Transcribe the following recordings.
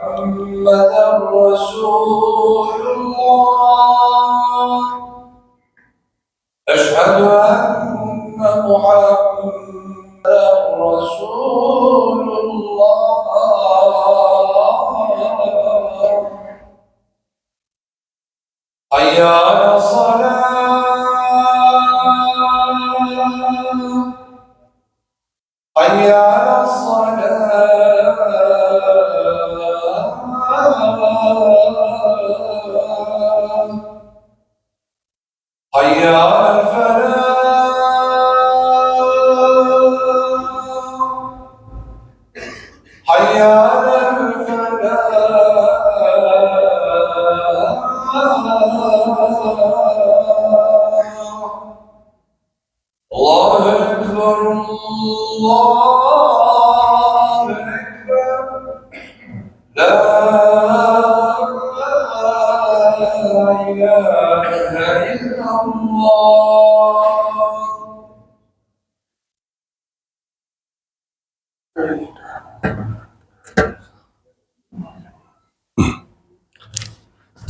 محمدا رسول الله. أشهد أن محمدا رسول الله. حي 네, 할렐루야. إلا الله.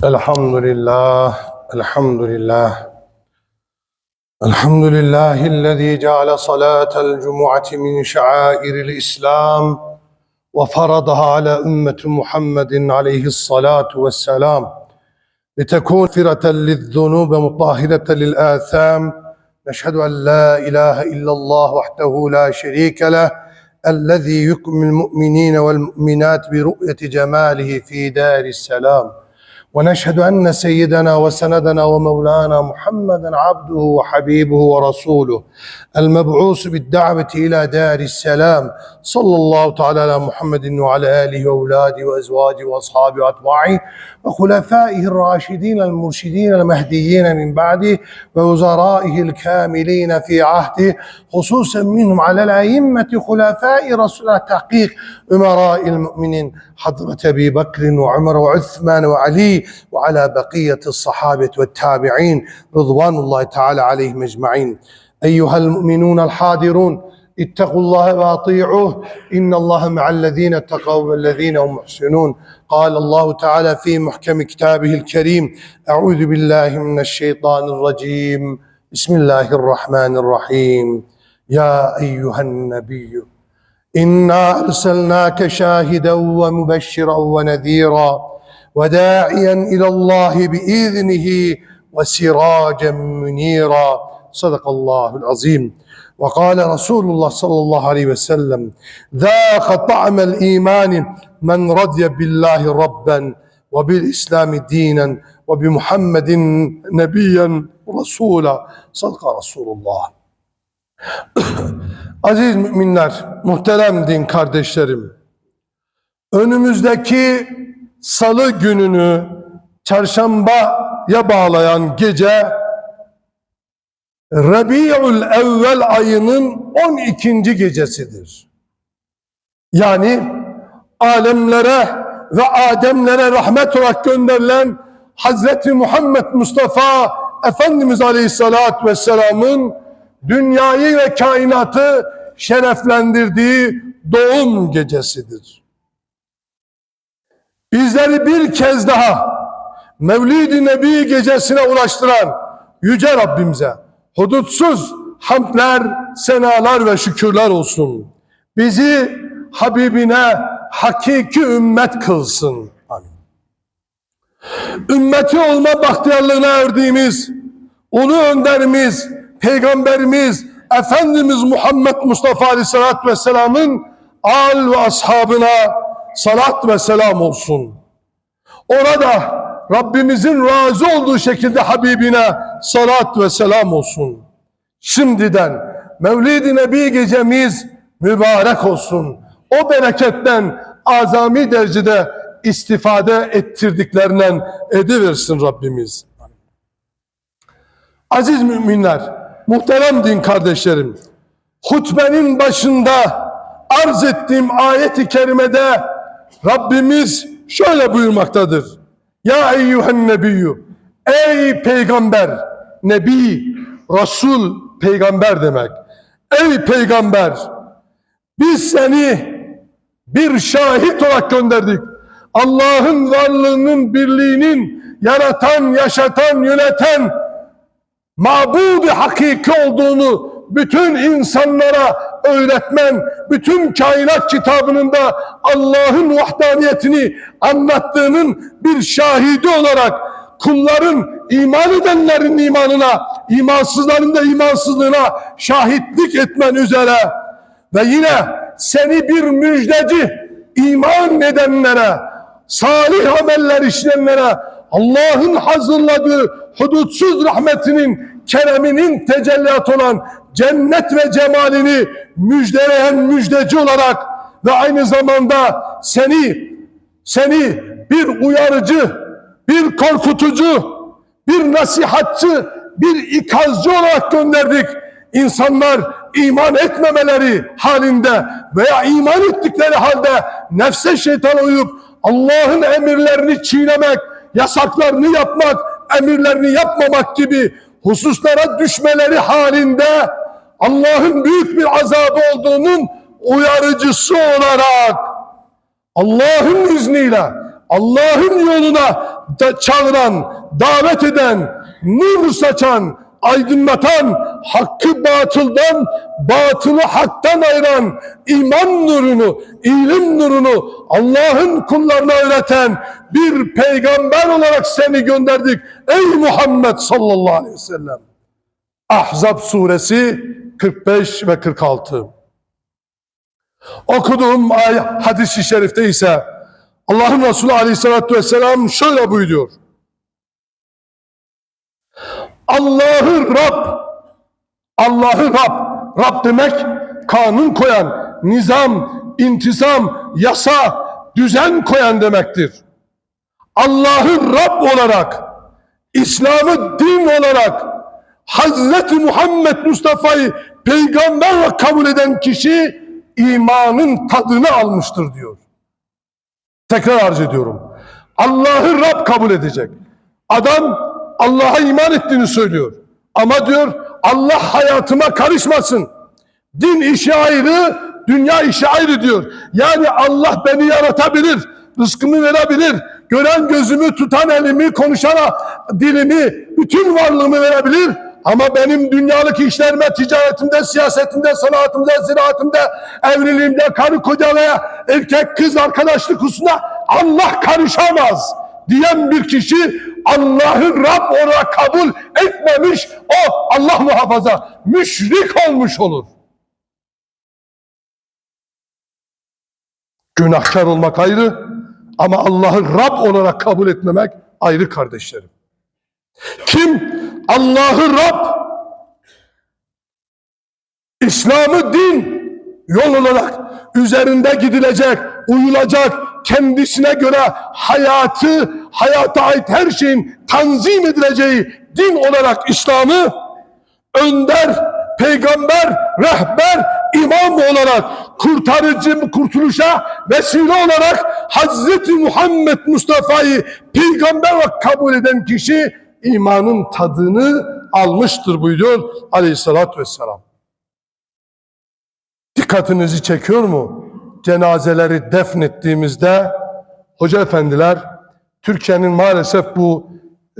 الحمد لله الحمد لله الحمد لله الذي جعل صلاة الجمعة من شعائر الإسلام وفرضها على أمة محمد عليه الصلاة والسلام. لتكون فرة للذنوب مطهرة للآثام. نشهد أن لا إله إلا الله وحده لا شريك له الذي يكمل المؤمنين والمؤمنات برؤية جماله في دار السلام. ونشهد أن سيدنا وسندنا ومولانا محمدا عبده وحبيبه ورسوله المبعوث بالدعوة إلى دار السلام صلى الله تعالى على محمد وعلى آله وأولاده وأزواجه وأصحابه وأتباعه وخلفائه الراشدين المرشدين المهديين من بعده ووزرائه الكاملين في عهده خصوصا منهم على الأئمة خلفاء رسول تحقيق أمراء المؤمنين حضرة أبي بكر وعمر وعثمان وعلي وعلى بقية الصحابة والتابعين رضوان الله تعالى عليهم أجمعين. أيها المؤمنون الحاضرون اتقوا الله واطيعوه. إن الله مع الذين اتقوا والذين هم محسنون. قال الله تعالى في محكم كتابه الكريم أعوذ بالله من الشيطان الرجيم. بسم الله الرحمن الرحيم. يا أيها النبي إنا أرسلناك شاهدا ومبشرا ونذيرا. وداعيا إلى الله بإذنه وسراجا منيرا صدق الله العظيم وقال رسول الله صلى الله عليه وسلم ذاق طعم الإيمان من رضي بالله ربا وبالإسلام دينا وبمحمد نبيا رسولا صدق رسول الله Aziz müminler, muhterem din kardeşlerim. Önümüzdeki salı gününü çarşambaya bağlayan gece Rabiul Evvel ayının 12. gecesidir. Yani alemlere ve Ademlere rahmet olarak gönderilen Hazreti Muhammed Mustafa Efendimiz Aleyhisselatü Vesselam'ın dünyayı ve kainatı şereflendirdiği doğum gecesidir. Bizleri bir kez daha Mevlid-i Nebi gecesine ulaştıran Yüce Rabbimize hudutsuz hamdler, senalar ve şükürler olsun. Bizi Habibine hakiki ümmet kılsın. Amin. Ümmeti olma bahtiyarlığına erdiğimiz ulu önderimiz, peygamberimiz, Efendimiz Muhammed Mustafa Aleyhisselatü Vesselam'ın al ve ashabına salat ve selam olsun. Orada Rabbimizin razı olduğu şekilde Habibine salat ve selam olsun. Şimdiden Mevlid-i Nebi gecemiz mübarek olsun. O bereketten azami derecede istifade ettirdiklerinden ediversin Rabbimiz. Aziz müminler, muhterem din kardeşlerim, hutbenin başında arz ettiğim ayet-i kerimede Rabbimiz şöyle buyurmaktadır. Ya eyyühen nebiyyü, ey peygamber, nebi, Resul, peygamber demek. Ey peygamber, biz seni bir şahit olarak gönderdik. Allah'ın varlığının, birliğinin yaratan, yaşatan, yöneten mabudi hakiki olduğunu bütün insanlara öğretmen, bütün kainat kitabının da Allah'ın vahdaniyetini anlattığının bir şahidi olarak kulların iman edenlerin imanına, imansızların da imansızlığına şahitlik etmen üzere ve yine seni bir müjdeci iman edenlere, salih ameller işleyenlere Allah'ın hazırladığı hudutsuz rahmetinin, kereminin tecellat olan cennet ve cemalini müjdeleyen müjdeci olarak ve aynı zamanda seni seni bir uyarıcı, bir korkutucu, bir nasihatçı, bir ikazcı olarak gönderdik. İnsanlar iman etmemeleri halinde veya iman ettikleri halde nefse şeytan uyup Allah'ın emirlerini çiğnemek, yasaklarını yapmak, emirlerini yapmamak gibi hususlara düşmeleri halinde Allah'ın büyük bir azabı olduğunun uyarıcısı olarak Allah'ın izniyle Allah'ın yoluna da çağıran, davet eden, nur saçan, aydınlatan, hakkı batıldan, batılı haktan ayıran iman nurunu, ilim nurunu Allah'ın kullarına öğreten bir peygamber olarak seni gönderdik. Ey Muhammed sallallahu aleyhi ve sellem. Ahzab suresi 45 ve 46. Okuduğum ay hadis-i şerifte ise Allah'ın Resulü aleyhissalatü vesselam şöyle buyuruyor. Allah'ı Rab, Allah'ı Rab, Rab demek kanun koyan, nizam, intizam, yasa, düzen koyan demektir. Allah'ı Rab olarak, İslam'ı din olarak, Hazreti Muhammed Mustafa'yı peygamber olarak kabul eden kişi imanın tadını almıştır diyor. Tekrar arz ediyorum. Allah'ı Rab kabul edecek. Adam Allah'a iman ettiğini söylüyor. Ama diyor Allah hayatıma karışmasın. Din işi ayrı, dünya işi ayrı diyor. Yani Allah beni yaratabilir, rızkımı verebilir, gören gözümü, tutan elimi, konuşan dilimi, bütün varlığımı verebilir. Ama benim dünyalık işlerime, ticaretimde, siyasetimde, sanatımda, ziraatımda, evliliğimde, karı koca veya erkek kız arkadaşlık hususunda Allah karışamaz diyen bir kişi Allah'ı Rab olarak kabul etmemiş, o Allah muhafaza müşrik olmuş olur. Günahkar olmak ayrı ama Allah'ı Rab olarak kabul etmemek ayrı kardeşlerim. Kim Allah'ı Rab, İslam'ı din yol olarak üzerinde gidilecek, uyulacak, kendisine göre hayatı, hayata ait her şeyin tanzim edileceği din olarak İslam'ı önder, peygamber, rehber, imam olarak kurtarıcı, kurtuluşa vesile olarak Hazreti Muhammed Mustafa'yı peygamber olarak kabul eden kişi imanın tadını almıştır buyuruyor aleyhissalatü vesselam. Dikkatinizi çekiyor mu? Cenazeleri defnettiğimizde hoca efendiler Türkiye'nin maalesef bu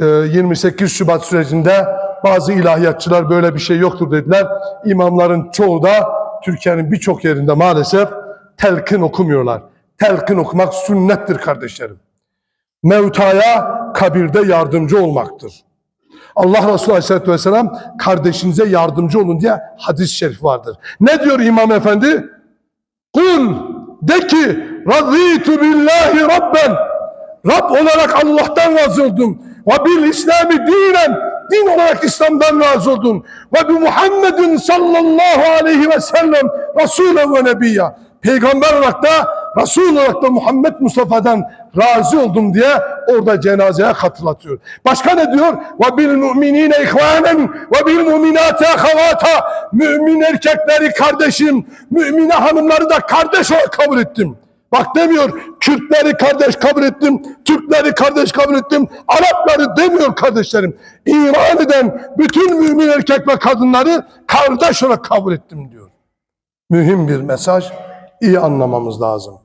e, 28 Şubat sürecinde bazı ilahiyatçılar böyle bir şey yoktur dediler. İmamların çoğu da Türkiye'nin birçok yerinde maalesef telkin okumuyorlar. Telkin okumak sünnettir kardeşlerim. Mevtaya kabirde yardımcı olmaktır. Allah Resulü Aleyhisselatü Vesselam kardeşinize yardımcı olun diye hadis-i şerif vardır. Ne diyor İmam Efendi? Kul de ki razîtu billahi rabben Rab olarak Allah'tan razı oldum. Ve bil İslami dinen din olarak İslam'dan razı oldum. Ve bi Muhammedin sallallahu aleyhi ve sellem Resulü ve Nebiyya. Peygamber olarak da Resul olarak da Muhammed Mustafa'dan razı oldum diye orada cenazeye katılatıyor. Başka ne diyor? Ve bil mu'minine ihvanen ve bil mu'minate ahavata. Mümin erkekleri kardeşim, mümine hanımları da kardeş olarak kabul ettim. Bak demiyor Kürtleri kardeş kabul ettim, Türkleri kardeş kabul ettim, Arapları demiyor kardeşlerim. İman eden bütün mümin erkek ve kadınları kardeş olarak kabul ettim diyor. Mühim bir mesaj, iyi anlamamız lazım.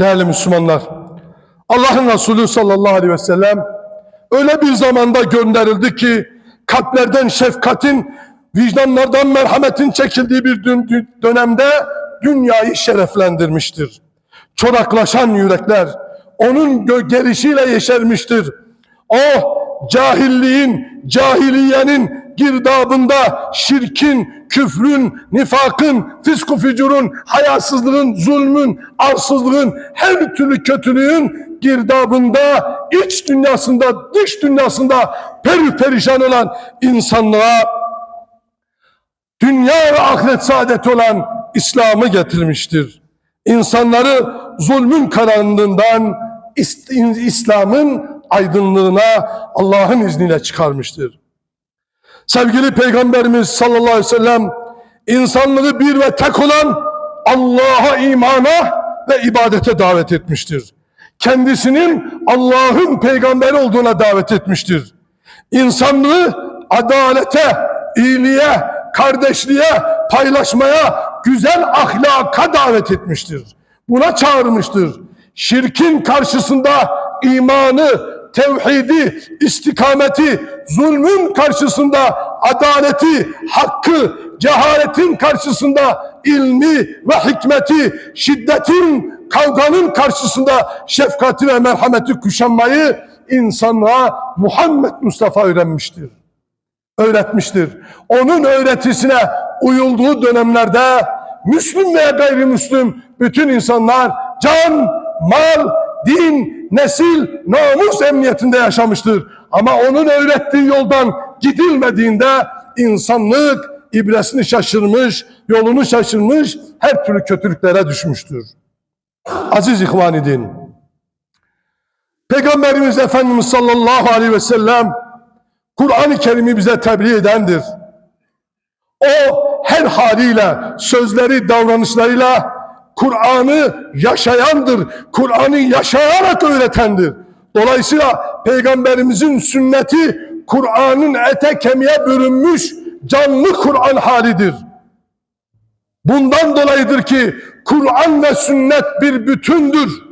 Değerli Müslümanlar, Allah'ın Resulü sallallahu aleyhi ve sellem öyle bir zamanda gönderildi ki kalplerden şefkatin, vicdanlardan merhametin çekildiği bir dönemde dünyayı şereflendirmiştir. Çoraklaşan yürekler onun gelişiyle yeşermiştir. O cahilliğin, cahiliyenin girdabında şirkin, küfrün, nifakın, fisku fücurun, hayasızlığın, zulmün, arsızlığın, her türlü kötülüğün girdabında, iç dünyasında, dış dünyasında peri perişan olan insanlığa dünya ve ahiret saadeti olan İslam'ı getirmiştir. İnsanları zulmün karanlığından İslam'ın aydınlığına Allah'ın izniyle çıkarmıştır. Sevgili Peygamberimiz sallallahu aleyhi ve sellem insanlığı bir ve tek olan Allah'a imana ve ibadete davet etmiştir. Kendisinin Allah'ın peygamberi olduğuna davet etmiştir. İnsanlığı adalete, iyiliğe, kardeşliğe, paylaşmaya, güzel ahlaka davet etmiştir. Buna çağırmıştır. Şirkin karşısında imanı, tevhidi, istikameti, zulmün karşısında adaleti, hakkı, cehaletin karşısında ilmi ve hikmeti, şiddetin, kavganın karşısında şefkati ve merhameti kuşanmayı insanlığa Muhammed Mustafa öğrenmiştir. Öğretmiştir. Onun öğretisine uyulduğu dönemlerde Müslüm veya gayrimüslim bütün insanlar can, mal, din, nesil, namus emniyetinde yaşamıştır. Ama onun öğrettiği yoldan gidilmediğinde insanlık ibresini şaşırmış, yolunu şaşırmış, her türlü kötülüklere düşmüştür. Aziz İhvan-ı Din, Peygamberimiz Efendimiz sallallahu aleyhi ve sellem Kur'an-ı Kerim'i bize tebliğ edendir. O her haliyle, sözleri, davranışlarıyla Kur'an'ı yaşayandır. Kur'an'ı yaşayarak öğretendir. Dolayısıyla Peygamberimizin sünneti Kur'an'ın ete kemiğe bürünmüş canlı Kur'an halidir. Bundan dolayıdır ki Kur'an ve sünnet bir bütündür.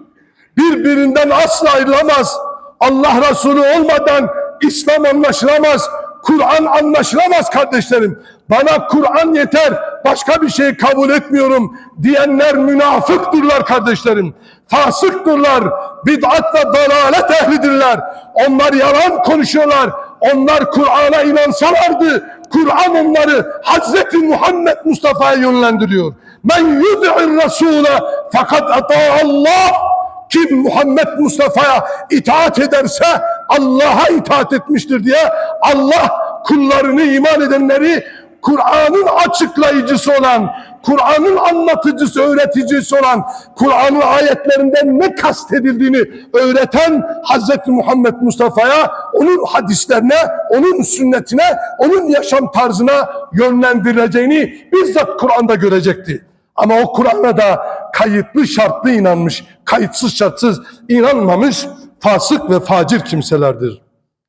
Birbirinden asla ayrılamaz. Allah Resulü olmadan İslam anlaşılamaz. Kur'an anlaşılamaz kardeşlerim. Bana Kur'an yeter, başka bir şey kabul etmiyorum diyenler münafıktırlar kardeşlerim. Fasıktırlar, bid'at ve dalalet ehlidirler. Onlar yalan konuşuyorlar. Onlar Kur'an'a inansalardı, Kur'an onları Hazreti Muhammed Mustafa'ya yönlendiriyor. Men yud'ir Rasule fakat ata Allah. Kim Muhammed Mustafa'ya itaat ederse Allah'a itaat etmiştir diye Allah kullarını iman edenleri Kur'an'ın açıklayıcısı olan, Kur'an'ın anlatıcısı, öğreticisi olan, Kur'an'ın ayetlerinden ne kastedildiğini öğreten Hazreti Muhammed Mustafa'ya, onun hadislerine, onun sünnetine, onun yaşam tarzına yönlendirileceğini bizzat Kur'an'da görecekti. Ama o Kur'an'a da kayıtlı şartlı inanmış, kayıtsız şartsız inanmamış fasık ve facir kimselerdir.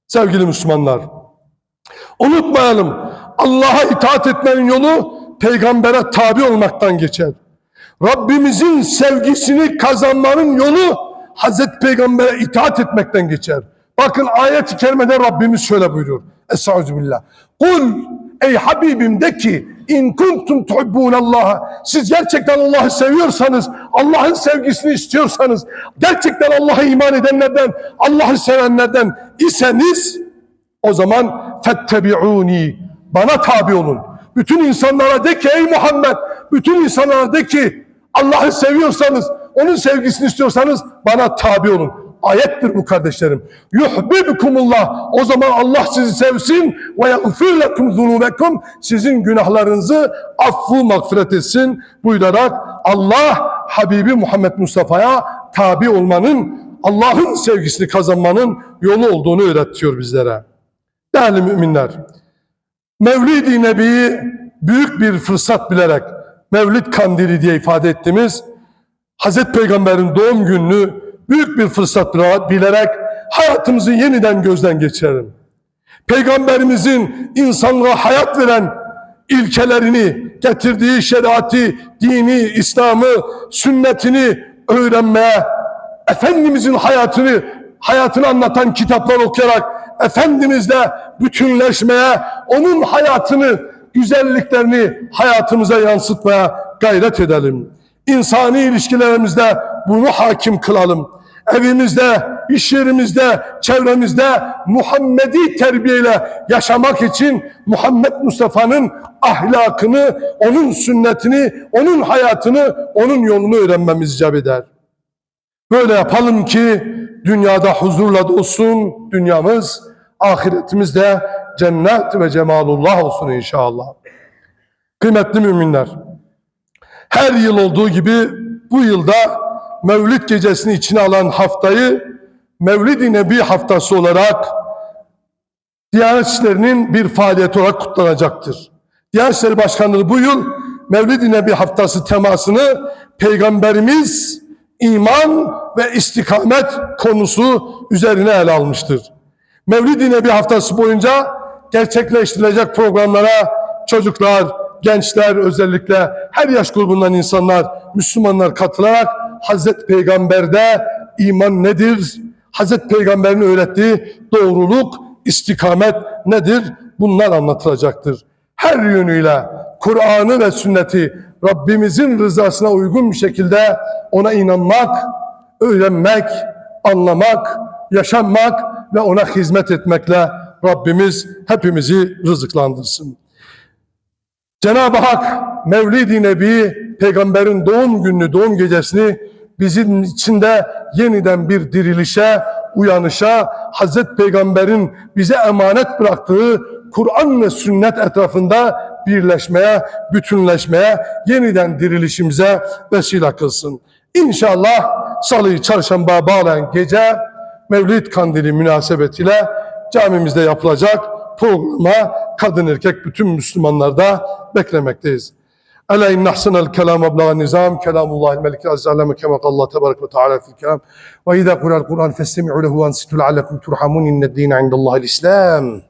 Sevgili Müslümanlar, unutmayalım Allah'a itaat etmenin yolu peygambere tabi olmaktan geçer. Rabbimizin sevgisini kazanmanın yolu Hazreti Peygamber'e itaat etmekten geçer. Bakın ayet-i kerimede Rabbimiz şöyle buyuruyor. Estağfirullah. Kul ey Habibim de ki in kuntum tuhibbunallaha siz gerçekten Allah'ı seviyorsanız Allah'ın sevgisini istiyorsanız gerçekten Allah'a iman edenlerden Allah'ı sevenlerden iseniz o zaman fettebi'uni bana tabi olun. Bütün insanlara de ki ey Muhammed bütün insanlara de ki Allah'ı seviyorsanız onun sevgisini istiyorsanız bana tabi olun. Ayettir bu kardeşlerim. Yuhibbukumullah. O zaman Allah sizi sevsin ve yagfir lekum zunubekum. Sizin günahlarınızı affı mağfiret etsin buyurarak Allah Habibi Muhammed Mustafa'ya tabi olmanın Allah'ın sevgisini kazanmanın yolu olduğunu öğretiyor bizlere. Değerli müminler, Mevlid-i Nebi'yi büyük bir fırsat bilerek Mevlid Kandili diye ifade ettiğimiz Hazreti Peygamber'in doğum gününü büyük bir fırsat bilerek hayatımızı yeniden gözden geçirelim. Peygamberimizin insanlığa hayat veren ilkelerini, getirdiği şeriatı, dini, İslam'ı, sünnetini öğrenmeye, Efendimizin hayatını hayatını anlatan kitaplar okuyarak Efendimizle bütünleşmeye, onun hayatını, güzelliklerini hayatımıza yansıtmaya gayret edelim. İnsani ilişkilerimizde bunu hakim kılalım. Evimizde, iş yerimizde, çevremizde Muhammedi terbiyeyle yaşamak için Muhammed Mustafa'nın ahlakını, onun sünnetini, onun hayatını, onun yolunu öğrenmemiz icap eder. Böyle yapalım ki dünyada huzurla dolsun dünyamız, ahiretimiz de cennet ve cemalullah olsun inşallah. Kıymetli müminler, her yıl olduğu gibi bu yılda Mevlid gecesini içine alan haftayı Mevlid-i Nebi haftası olarak Diyanet İşleri'nin bir faaliyeti olarak kutlanacaktır. Diyanet İşleri Başkanlığı bu yıl Mevlid-i Nebi haftası temasını Peygamberimiz iman ve istikamet konusu üzerine ele almıştır. Mevlid-i Nebi haftası boyunca gerçekleştirilecek programlara çocuklar, gençler özellikle her yaş grubundan insanlar, Müslümanlar katılarak Hazreti Peygamber'de iman nedir? Hazreti Peygamber'in öğrettiği doğruluk, istikamet nedir? Bunlar anlatılacaktır. Her yönüyle Kur'an'ı ve sünneti Rabbimizin rızasına uygun bir şekilde ona inanmak, öğrenmek, anlamak, yaşanmak ve ona hizmet etmekle Rabbimiz hepimizi rızıklandırsın. Cenab-ı Hak Mevlid-i Nebi peygamberin doğum gününü, doğum gecesini bizim içinde yeniden bir dirilişe, uyanışa, Hazreti Peygamber'in bize emanet bıraktığı Kur'an ve sünnet etrafında birleşmeye, bütünleşmeye, yeniden dirilişimize vesile kılsın. İnşallah salıyı çarşamba bağlayan gece Mevlid kandili münasebetiyle camimizde yapılacak programa kadın erkek bütün Müslümanlar da beklemekteyiz. ألا إن أحسن الكلام أبلغ النظام كلام الله الملك العزام كما قال الله تبارك وتعالى في الكلام وإذا قرأ القرآن فاستمعوا له وأنصتوا لعلكم ترحمون إن الدين عند الله الإسلام.